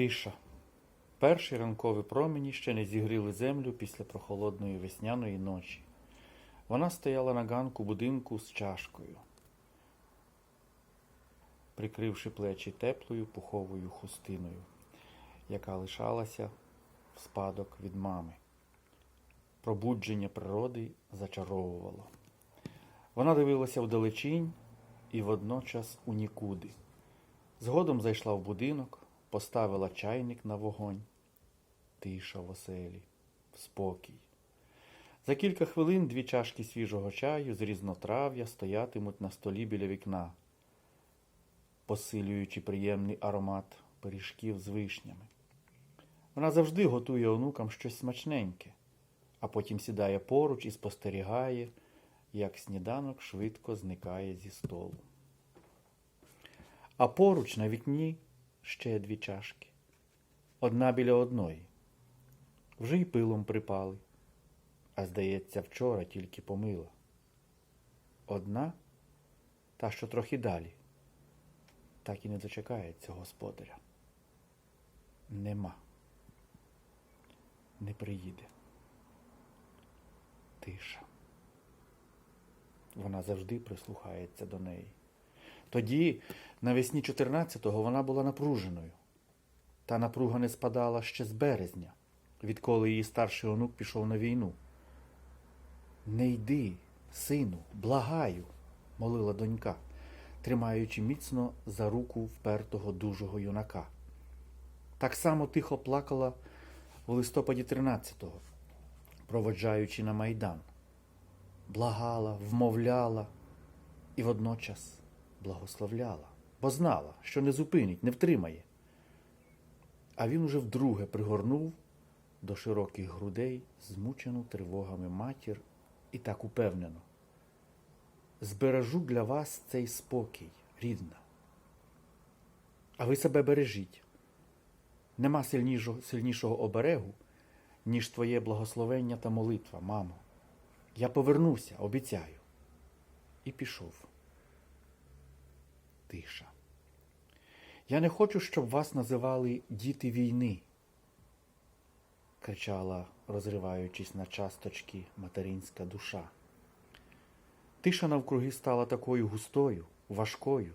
Тиша. Перші ранкові промені ще не зігріли землю після прохолодної весняної ночі. Вона стояла на ганку будинку з чашкою, прикривши плечі теплою пуховою хустиною, яка лишалася в спадок від мами. Пробудження природи зачаровувало. Вона дивилася вдалечінь і водночас у нікуди. Згодом зайшла в будинок, поставила чайник на вогонь. Тиша в оселі, спокій. За кілька хвилин дві чашки свіжого чаю з різнотрав'я стоятимуть на столі біля вікна, посилюючи приємний аромат пиріжків з вишнями. Вона завжди готує онукам щось смачненьке, а потім сідає поруч і спостерігає, як сніданок швидко зникає зі столу. А поруч на вікні ще дві чашки. Одна біля одної. Вже й пилом припали. А здається, вчора тільки помила. Одна, та, що трохи далі, так і не дочекається господаря. Нема. Не приїде. Тиша. Вона завжди прислухається до неї. Тоді, навесні 14-го, вона була напруженою. Та напруга не спадала ще з березня, відколи її старший онук пішов на війну. Не йди, сину, благаю, молила донька, тримаючи міцно за руку впертого дужого юнака. Так само тихо плакала у листопаді 13-го, проводжаючи на майдан. Благала, вмовляла і водночас благословляла, бо знала, що не зупинить, не втримає. А він уже вдруге пригорнув до широких грудей, змучену тривогами матір, і так упевнено. Збережу для вас цей спокій, рідна. А ви себе бережіть. Нема сильнішого, сильнішого оберегу, ніж твоє благословення та молитва, мамо. Я повернуся, обіцяю. І пішов. Тиша. Я не хочу, щоб вас називали діти війни, кричала, розриваючись на часточки материнська душа. Тиша навкруги стала такою густою, важкою,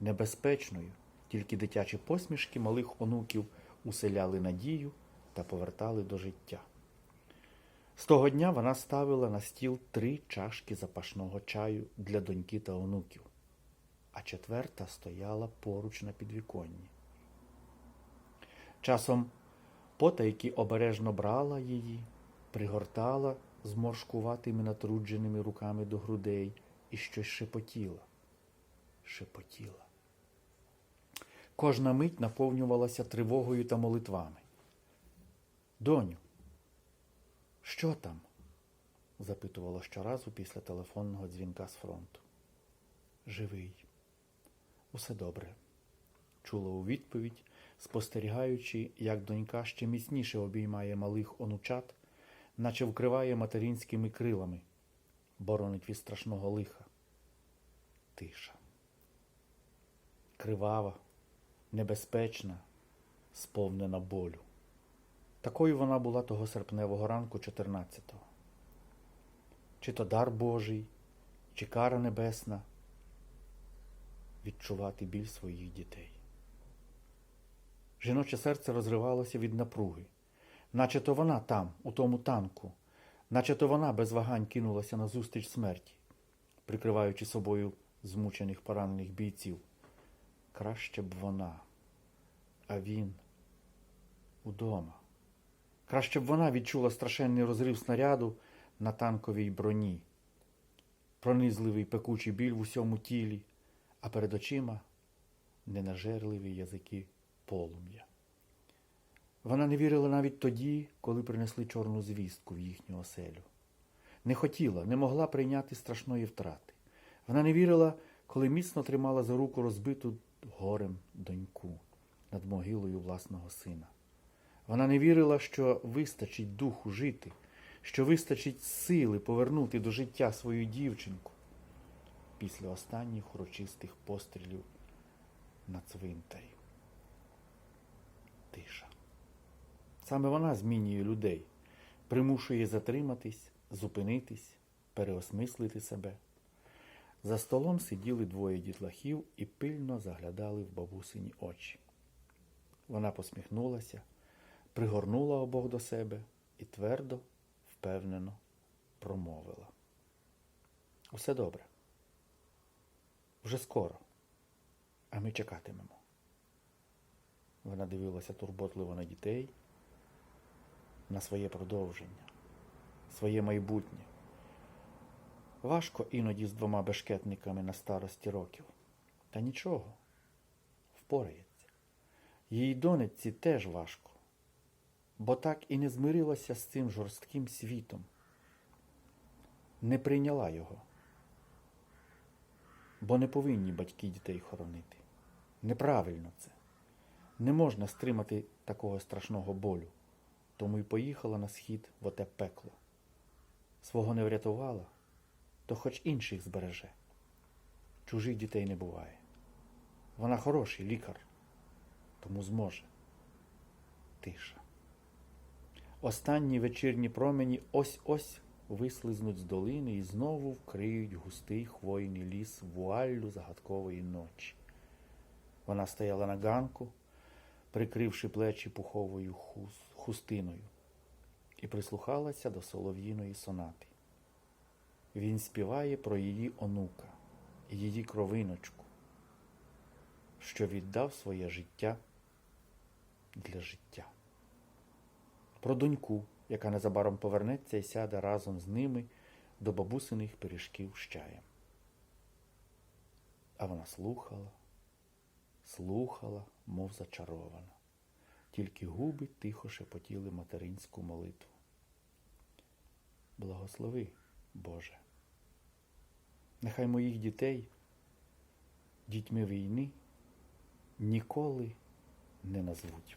небезпечною, тільки дитячі посмішки малих онуків уселяли надію та повертали до життя. З того дня вона ставила на стіл три чашки запашного чаю для доньки та онуків, а четверта стояла поруч на підвіконні. Часом потайки обережно брала її, пригортала зморшкуватими натрудженими руками до грудей і щось шепотіла, шепотіла. Кожна мить наповнювалася тривогою та молитвами. Доню, що там? запитувала щоразу після телефонного дзвінка з фронту. Живий. Усе добре. Чула у відповідь, спостерігаючи, як донька ще міцніше обіймає малих онучат, наче вкриває материнськими крилами, боронить від страшного лиха. Тиша. Кривава, небезпечна, сповнена болю. Такою вона була того серпневого ранку 14-го. Чи то дар Божий, чи кара небесна відчувати біль своїх дітей. Жіноче серце розривалося від напруги, наче то вона там, у тому танку, наче то вона без вагань кинулася назустріч смерті, прикриваючи собою змучених поранених бійців. Краще б вона, а він удома. Краще б вона відчула страшенний розрив снаряду на танковій броні, пронизливий пекучий біль в усьому тілі, а перед очима ненажерливі язики полум'я. Вона не вірила навіть тоді, коли принесли чорну звістку в їхню оселю. Не хотіла, не могла прийняти страшної втрати. Вона не вірила, коли міцно тримала за руку розбиту горем доньку над могилою власного сина. Вона не вірила, що вистачить духу жити, що вистачить сили повернути до життя свою дівчинку після останніх урочистих пострілів на цвинтарі. тиша. Саме вона змінює людей, примушує затриматись, зупинитись, переосмислити себе. За столом сиділи двоє дітлахів і пильно заглядали в бабусині очі. Вона посміхнулася, пригорнула обох до себе і твердо, впевнено промовила. Усе добре. Вже скоро, а ми чекатимемо. Вона дивилася турботливо на дітей, на своє продовження, своє майбутнє. Важко іноді з двома бешкетниками на старості років. Та нічого, впорається. Її донечці теж важко, бо так і не змирилася з цим жорстким світом, не прийняла його. Бо не повинні батьки дітей хоронити. Неправильно це. Не можна стримати такого страшного болю. Тому й поїхала на схід в оте пекло. Свого не врятувала, то хоч інших збереже. Чужих дітей не буває. Вона хороший лікар, тому зможе. Тиша. Останні вечірні промені ось-ось вислизнуть з долини і знову вкриють густий хвойний ліс вуаллю загадкової ночі. Вона стояла на ганку, прикривши плечі пуховою хус- хустиною, і прислухалася до солов'їної сонати. Він співає про її онука, її кровиночку, що віддав своє життя для життя. Про доньку, яка незабаром повернеться і сяде разом з ними до бабусиних пиріжків з чаєм. А вона слухала, слухала, мов зачарована. Тільки губи тихо шепотіли материнську молитву. Благослови, Боже. Нехай моїх дітей, дітьми війни, ніколи не назвуть.